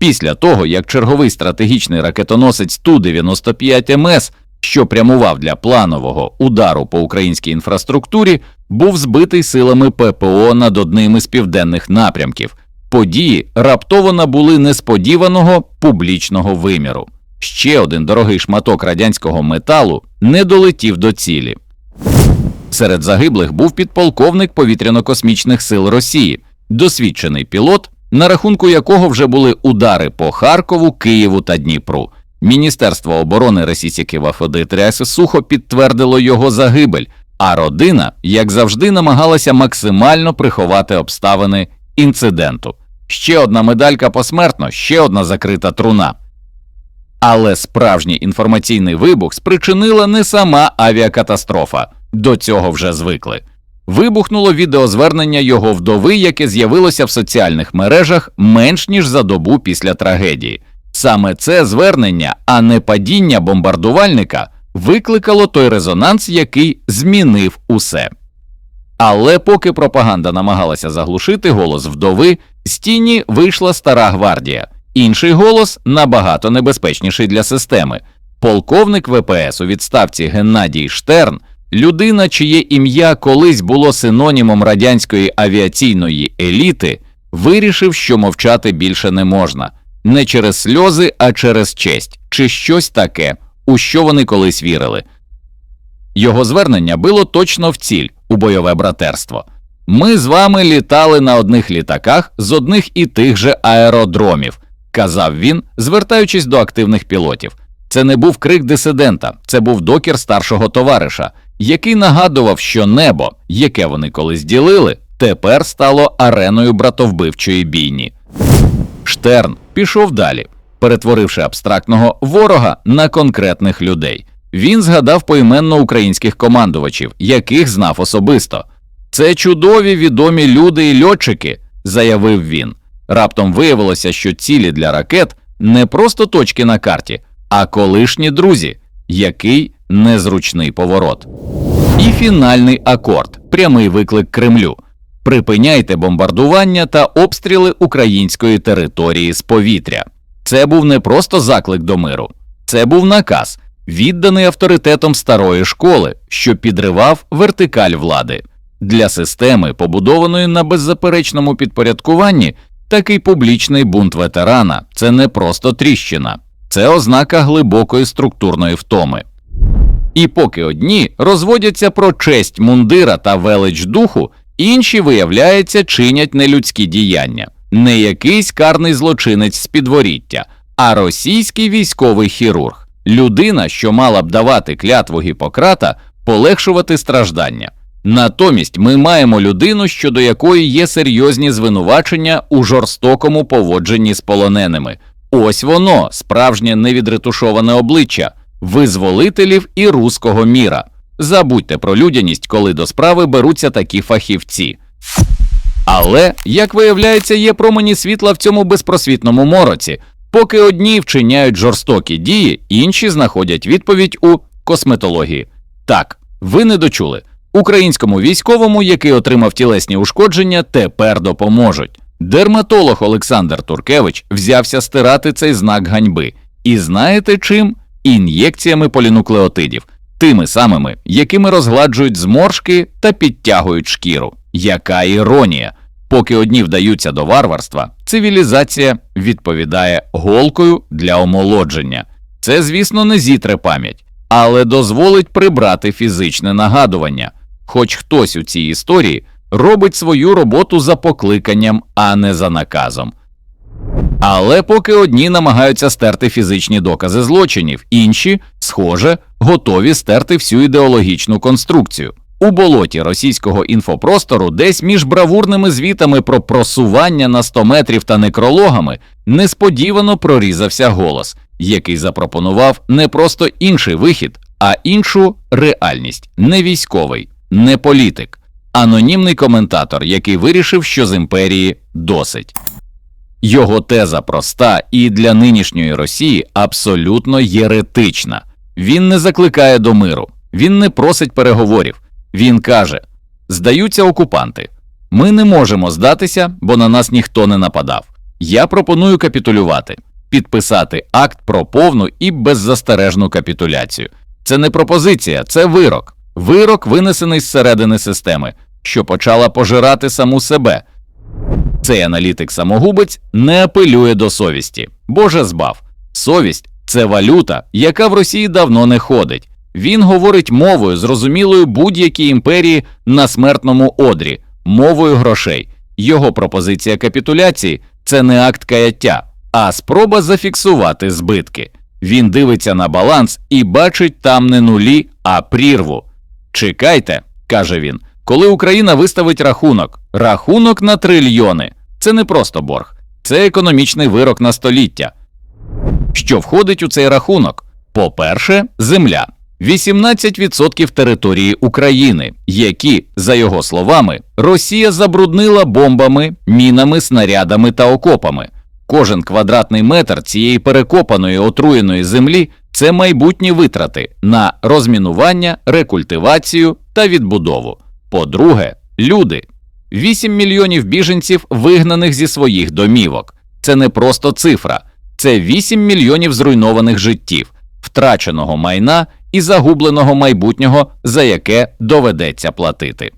Після того, як черговий стратегічний ракетоносець Ту-95 МС, що прямував для планового удару по українській інфраструктурі, був збитий силами ППО над одним із південних напрямків. Події раптово набули несподіваного публічного виміру. Ще один дорогий шматок радянського металу не долетів до цілі. Серед загиблих був підполковник повітряно-космічних сил Росії, досвідчений пілот, на рахунку якого вже були удари по Харкову, Києву та Дніпру. Міністерство оборони Російські Вафоди сухо підтвердило його загибель, а родина, як завжди, намагалася максимально приховати обставини інциденту. Ще одна медалька посмертно, ще одна закрита труна. Але справжній інформаційний вибух спричинила не сама авіакатастрофа, до цього вже звикли. Вибухнуло відеозвернення його вдови, яке з'явилося в соціальних мережах менш ніж за добу після трагедії. Саме це звернення, а не падіння бомбардувальника, викликало той резонанс, який змінив усе. Але поки пропаганда намагалася заглушити голос вдови, з тіні вийшла стара гвардія. Інший голос набагато небезпечніший для системи. Полковник ВПС у відставці Геннадій Штерн, людина, чиє ім'я колись було синонімом радянської авіаційної еліти, вирішив, що мовчати більше не можна не через сльози, а через честь чи щось таке, у що вони колись вірили. Його звернення було точно в ціль у бойове братерство. Ми з вами літали на одних літаках з одних і тих же аеродромів, казав він, звертаючись до активних пілотів. Це не був крик дисидента, це був докір старшого товариша, який нагадував, що небо, яке вони колись ділили, тепер стало ареною братовбивчої бійні. Штерн пішов далі, перетворивши абстрактного ворога на конкретних людей. Він згадав поіменно українських командувачів, яких знав особисто. Це чудові відомі люди і льотчики, заявив він. Раптом виявилося, що цілі для ракет не просто точки на карті, а колишні друзі, який незручний поворот. І фінальний акорд прямий виклик Кремлю. Припиняйте бомбардування та обстріли української території з повітря. Це був не просто заклик до миру, це був наказ, відданий авторитетом старої школи, що підривав вертикаль влади. Для системи, побудованої на беззаперечному підпорядкуванні, такий публічний бунт ветерана це не просто тріщина, це ознака глибокої структурної втоми. І поки одні розводяться про честь мундира та велич духу, інші, виявляється, чинять нелюдські діяння, не якийсь карний злочинець з підворіття, а російський військовий хірург, людина, що мала б давати клятву Гіппократа, полегшувати страждання. Натомість ми маємо людину, щодо якої є серйозні звинувачення у жорстокому поводженні з полоненими. Ось воно, справжнє невідретушоване обличчя визволителів і руського міра. Забудьте про людяність, коли до справи беруться такі фахівці. Але, як виявляється, є промені світла в цьому безпросвітному мороці. Поки одні вчиняють жорстокі дії, інші знаходять відповідь у косметології. Так, ви не дочули. Українському військовому, який отримав тілесні ушкодження, тепер допоможуть. Дерматолог Олександр Туркевич взявся стирати цей знак ганьби. І знаєте чим? Ін'єкціями полінуклеотидів, тими самими, якими розгладжують зморшки та підтягують шкіру. Яка іронія! Поки одні вдаються до варварства, цивілізація відповідає голкою для омолодження. Це, звісно, не зітре пам'ять, але дозволить прибрати фізичне нагадування. Хоч хтось у цій історії робить свою роботу за покликанням, а не за наказом. Але поки одні намагаються стерти фізичні докази злочинів, інші, схоже, готові стерти всю ідеологічну конструкцію. У болоті російського інфопростору, десь між бравурними звітами про просування на 100 метрів та некрологами, несподівано прорізався голос, який запропонував не просто інший вихід, а іншу реальність, не військовий, не політик, анонімний коментатор, який вирішив, що з імперії досить. Його теза проста і для нинішньої Росії абсолютно єретична. Він не закликає до миру, він не просить переговорів. Він каже: здаються окупанти. Ми не можемо здатися, бо на нас ніхто не нападав. Я пропоную капітулювати, підписати акт про повну і беззастережну капітуляцію. Це не пропозиція, це вирок. Вирок, винесений зсередини системи, що почала пожирати саму себе. Цей аналітик-самогубець не апелює до совісті. Боже збав. Совість це валюта, яка в Росії давно не ходить. Він говорить мовою, зрозумілою будь-якій імперії на смертному одрі, мовою грошей. Його пропозиція капітуляції це не акт каяття, а спроба зафіксувати збитки. Він дивиться на баланс і бачить там не нулі, а прірву. Чекайте, каже він, коли Україна виставить рахунок, рахунок на трильйони. Це не просто борг, це економічний вирок на століття. Що входить у цей рахунок? По-перше, земля. 18% території України, які, за його словами, Росія забруднила бомбами, мінами, снарядами та окопами. Кожен квадратний метр цієї перекопаної отруєної землі це майбутні витрати на розмінування, рекультивацію та відбудову. По-друге, люди. 8 мільйонів біженців, вигнаних зі своїх домівок. Це не просто цифра, це 8 мільйонів зруйнованих життів, втраченого майна і загубленого майбутнього, за яке доведеться платити.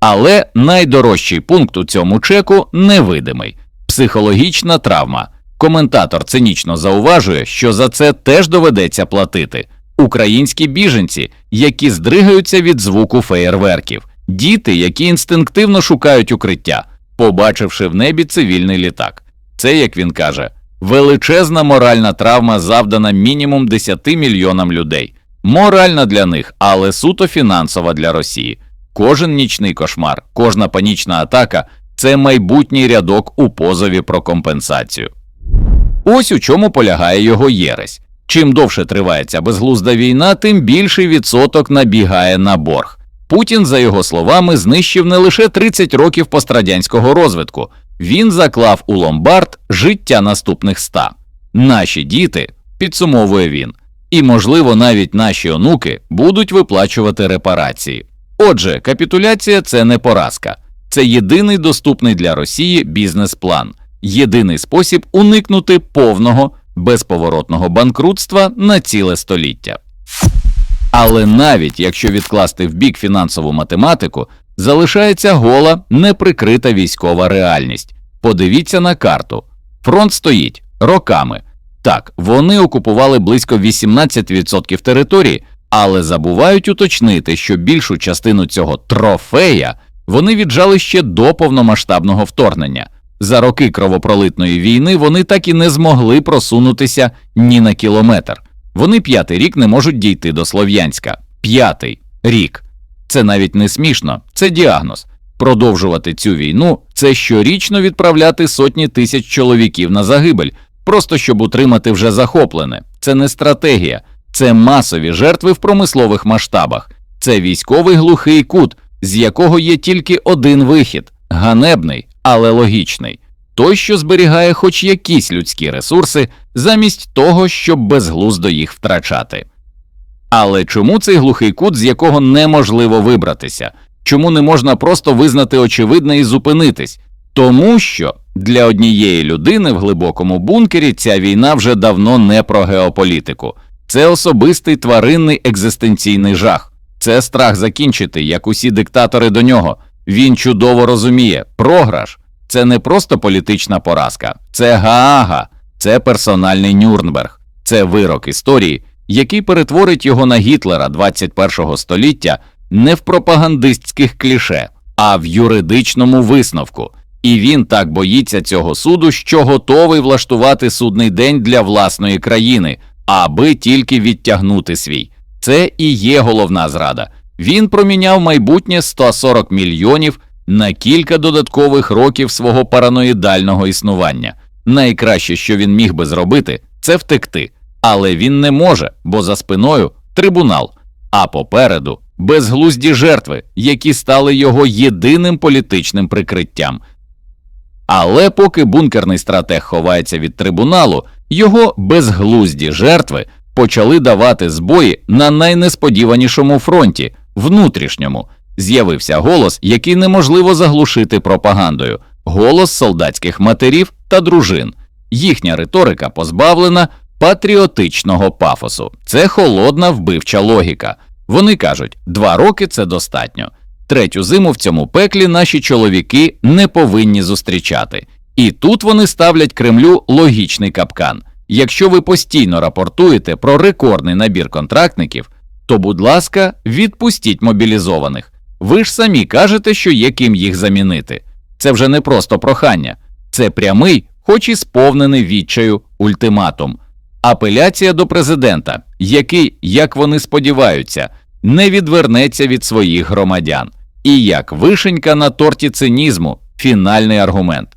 Але найдорожчий пункт у цьому чеку невидимий психологічна травма. Коментатор цинічно зауважує, що за це теж доведеться платити. Українські біженці, які здригаються від звуку феєрверків, діти, які інстинктивно шукають укриття, побачивши в небі цивільний літак. Це, як він каже, величезна моральна травма, завдана мінімум 10 мільйонам людей. Моральна для них, але суто фінансова для Росії. Кожен нічний кошмар, кожна панічна атака це майбутній рядок у позові про компенсацію. Ось у чому полягає його єресь. Чим довше триває ця безглузда війна, тим більший відсоток набігає на борг. Путін, за його словами, знищив не лише 30 років пострадянського розвитку, він заклав у ломбард життя наступних ста. Наші діти, підсумовує він, і, можливо, навіть наші онуки будуть виплачувати репарації. Отже, капітуляція це не поразка, це єдиний доступний для Росії бізнес-план, єдиний спосіб уникнути повного безповоротного банкрутства на ціле століття. Але навіть якщо відкласти в бік фінансову математику, залишається гола неприкрита військова реальність. Подивіться на карту. Фронт стоїть роками. Так, вони окупували близько 18% території, але забувають уточнити, що більшу частину цього трофея вони віджали ще до повномасштабного вторгнення. За роки кровопролитної війни вони так і не змогли просунутися ні на кілометр. Вони п'ятий рік не можуть дійти до Слов'янська. П'ятий рік. Це навіть не смішно, це діагноз. Продовжувати цю війну це щорічно відправляти сотні тисяч чоловіків на загибель, просто щоб утримати вже захоплене. Це не стратегія, це масові жертви в промислових масштабах, це військовий глухий кут, з якого є тільки один вихід ганебний, але логічний той, що зберігає хоч якісь людські ресурси, замість того, щоб безглуздо їх втрачати. Але чому цей глухий кут, з якого неможливо вибратися? Чому не можна просто визнати очевидне і зупинитись? Тому що для однієї людини в глибокому бункері ця війна вже давно не про геополітику, це особистий тваринний екзистенційний жах, це страх закінчити, як усі диктатори до нього. Він чудово розуміє, програш це не просто політична поразка, це Гаага, це персональний Нюрнберг, це вирок історії, який перетворить його на Гітлера 21-го століття не в пропагандистських кліше, а в юридичному висновку. І він так боїться цього суду, що готовий влаштувати судний день для власної країни, аби тільки відтягнути свій. Це і є головна зрада. Він проміняв майбутнє 140 мільйонів на кілька додаткових років свого параноїдального існування. Найкраще, що він міг би зробити, це втекти, але він не може, бо за спиною трибунал, а попереду безглузді жертви, які стали його єдиним політичним прикриттям. Але поки бункерний стратег ховається від трибуналу, його безглузді жертви почали давати збої на найнесподіванішому фронті внутрішньому. З'явився голос, який неможливо заглушити пропагандою. голос солдатських матерів та дружин. Їхня риторика позбавлена патріотичного пафосу. Це холодна вбивча логіка. Вони кажуть, два роки це достатньо. Третю зиму в цьому пеклі наші чоловіки не повинні зустрічати. І тут вони ставлять Кремлю логічний капкан. Якщо ви постійно рапортуєте про рекордний набір контрактників, то, будь ласка, відпустіть мобілізованих. Ви ж самі кажете, що є ким їх замінити. Це вже не просто прохання, це прямий, хоч і сповнений відчаю ультиматум. Апеляція до президента, який, як вони сподіваються, не відвернеться від своїх громадян. І як вишенька на торті цинізму, фінальний аргумент.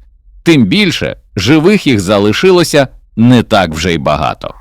Тим більше живих їх залишилося не так вже й багато.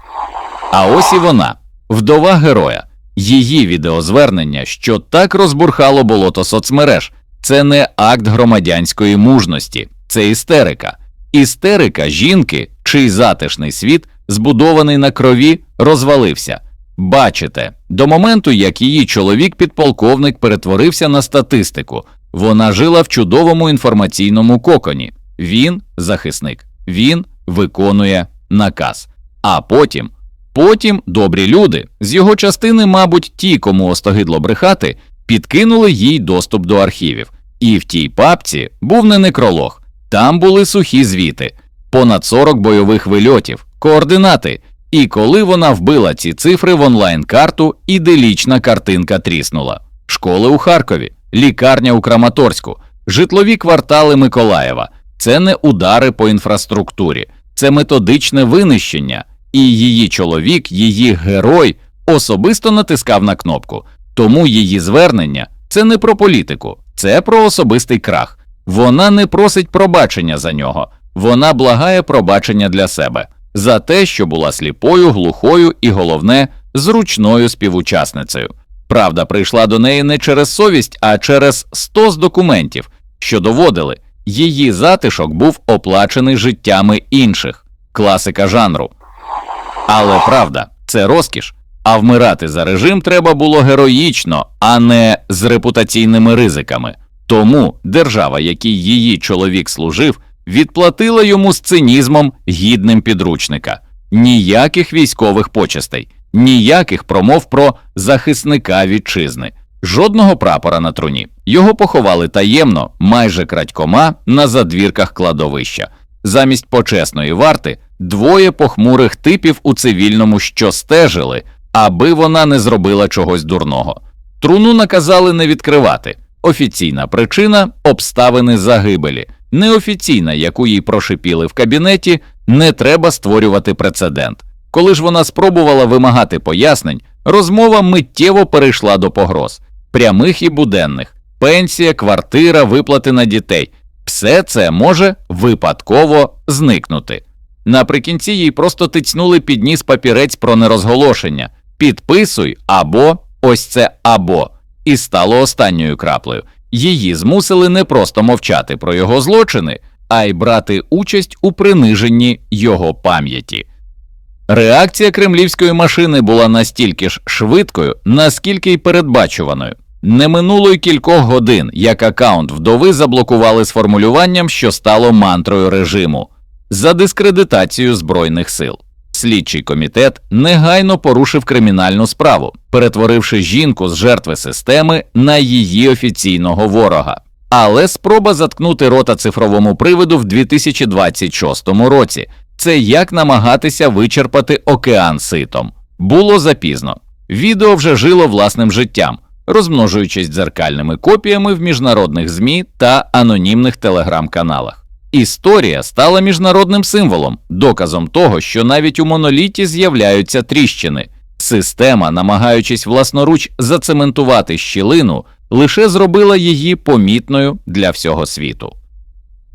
А ось і вона, вдова героя. Її відеозвернення, що так розбурхало болото соцмереж, це не акт громадянської мужності, це істерика. Істерика жінки, чий затишний світ, збудований на крові, розвалився. Бачите, до моменту, як її чоловік підполковник перетворився на статистику, вона жила в чудовому інформаційному коконі. Він захисник, він виконує наказ. А потім, потім добрі люди з його частини, мабуть, ті, кому остогидло брехати, підкинули їй доступ до архівів. І в тій папці був не некролог, там були сухі звіти, понад 40 бойових вильотів, координати. І коли вона вбила ці цифри в онлайн-карту, іделічна картинка тріснула. Школи у Харкові, лікарня у Краматорську, житлові квартали Миколаєва. Це не удари по інфраструктурі, це методичне винищення, і її чоловік, її герой особисто натискав на кнопку. Тому її звернення це не про політику, це про особистий крах. Вона не просить пробачення за нього, вона благає пробачення для себе за те, що була сліпою, глухою і головне зручною співучасницею. Правда прийшла до неї не через совість, а через стос документів, що доводили, її затишок був оплачений життями інших, класика жанру. Але правда, це розкіш. А вмирати за режим треба було героїчно, а не з репутаційними ризиками. Тому держава, якій її чоловік служив, відплатила йому з цинізмом гідним підручника. Ніяких військових почестей, ніяких промов про захисника вітчизни, жодного прапора на труні. Його поховали таємно, майже крадькома на задвірках кладовища. Замість почесної варти двоє похмурих типів у цивільному, що стежили, аби вона не зробила чогось дурного. Труну наказали не відкривати. Офіційна причина обставини загибелі. Неофіційна, яку їй прошипіли в кабінеті, не треба створювати прецедент. Коли ж вона спробувала вимагати пояснень, розмова миттєво перейшла до погроз прямих і буденних, пенсія, квартира, виплати на дітей. Все це може випадково зникнути. Наприкінці їй просто тицьнули під ніс папірець про нерозголошення. Підписуй або ось це або, і стало останньою краплею. Її змусили не просто мовчати про його злочини, а й брати участь у приниженні його пам'яті. Реакція кремлівської машини була настільки ж швидкою, наскільки й передбачуваною. Не минуло й кількох годин, як аккаунт вдови заблокували з формулюванням, що стало мантрою режиму за дискредитацію Збройних сил. Слідчий комітет негайно порушив кримінальну справу, перетворивши жінку з жертви системи на її офіційного ворога. Але спроба заткнути рота цифровому приводу в 2026 році це як намагатися вичерпати океан ситом. Було запізно. Відео вже жило власним життям, розмножуючись дзеркальними копіями в міжнародних ЗМІ та анонімних телеграм-каналах. Історія стала міжнародним символом, доказом того, що навіть у моноліті з'являються тріщини. Система, намагаючись власноруч зацементувати щілину, лише зробила її помітною для всього світу.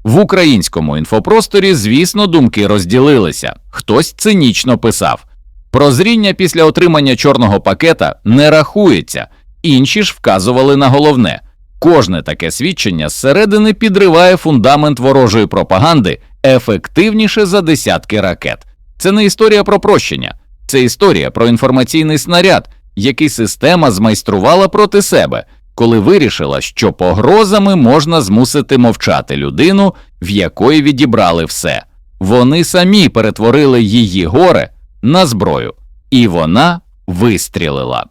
В українському інфопросторі, звісно, думки розділилися. Хтось цинічно писав прозріння після отримання чорного пакета не рахується, інші ж вказували на головне. Кожне таке свідчення зсередини підриває фундамент ворожої пропаганди ефективніше за десятки ракет. Це не історія про прощення, це історія про інформаційний снаряд, який система змайструвала проти себе, коли вирішила, що погрозами можна змусити мовчати людину, в якої відібрали все. Вони самі перетворили її горе на зброю, і вона вистрілила.